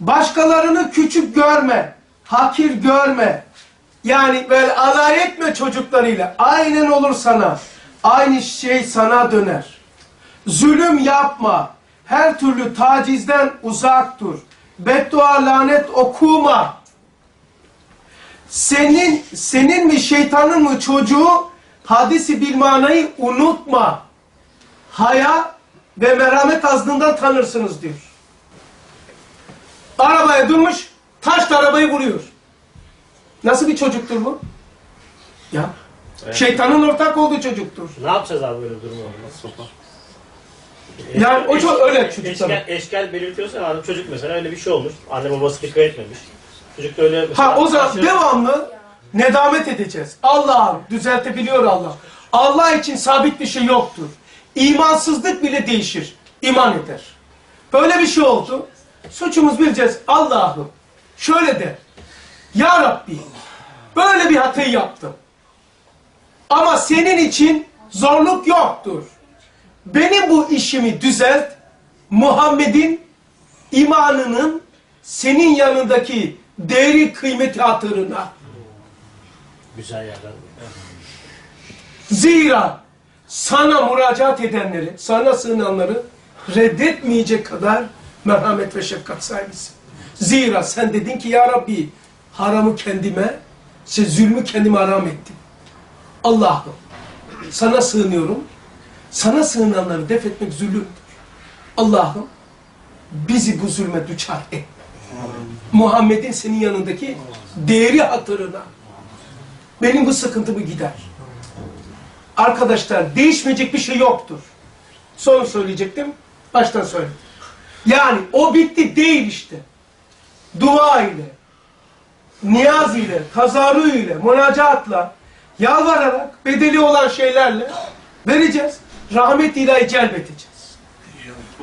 Başkalarını küçük görme, hakir görme. Yani böyle alay etme çocuklarıyla. Aynen olur sana. Aynı şey sana döner. Zulüm yapma. Her türlü tacizden uzak dur. Beddua lanet okuma. Senin senin mi şeytanın mı çocuğu hadisi bil manayı unutma. Haya ve merhamet azlığından tanırsınız diyor. Arabaya durmuş, taş da arabayı vuruyor. Nasıl bir çocuktur bu? Ya. Şeytanın ortak olduğu çocuktur. Ne yapacağız abi böyle durum olmaz? Yani o çok öyle çocuklar. Eşkel, eşkel belirtiyorsa adam çocuk mesela öyle bir şey olmuş. Anne babası dikkat etmemiş. Çocuk da öyle mesela Ha o zaman aşırı- devamlı nedamet edeceğiz. Allah düzeltebiliyor Allah. Allah için sabit bir şey yoktur. İmansızlık bile değişir. İman eder. Böyle bir şey oldu. Suçumuz bileceğiz. Allah'ım şöyle de. Ya Rabbi böyle bir hatayı yaptım. Ama senin için zorluk yoktur. Benim bu işimi düzelt. Muhammed'in imanının senin yanındaki değeri kıymeti hatırına. Güzel yerden. Zira sana müracaat edenleri, sana sığınanları reddetmeyecek kadar merhamet ve şefkat sahibisin. Zira sen dedin ki ya Rabbi haramı kendime, şey, zulmü kendime haram ettim. Allah'ım sana sığınıyorum. Sana sığınanları def etmek zulümdür. Allah'ım bizi bu zulme düçar et. Muhammed'in senin yanındaki değeri hatırına. Benim bu sıkıntımı gider. Arkadaşlar değişmeyecek bir şey yoktur. Son söyleyecektim. Baştan söyledim. Yani o bitti değil işte. Dua ile, niyaz ile, tazarru ile, münacatla, yalvararak, bedeli olan şeylerle vereceğiz. Rahmet ilahi celbedeceğiz.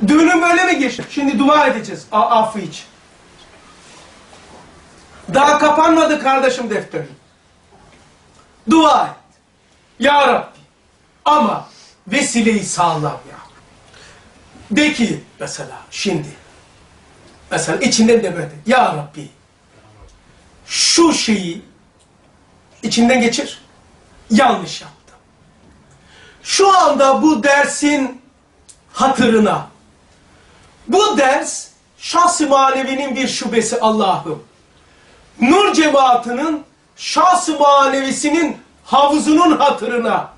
Düğünün böyle mi geçti? Şimdi dua edeceğiz affı için. Daha kapanmadı kardeşim defteri. Dua et. Ya Rabbi. Ama vesileyi sağlam ya. De ki mesela şimdi. Mesela içinden de böyle. Ya Rabbi. Şu şeyi içinden geçir. Yanlış yaptım. Şu anda bu dersin hatırına. Bu ders şahs-ı manevinin bir şubesi Allah'ım. Nur cemaatinin şahs-ı manevisinin havuzunun hatırına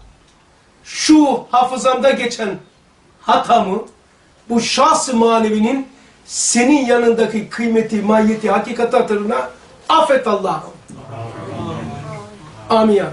şu hafızamda geçen hatamı bu şahs-ı manevinin senin yanındaki kıymeti, mahiyeti, hakikati hatırına affet Allah'ım. Amin ya.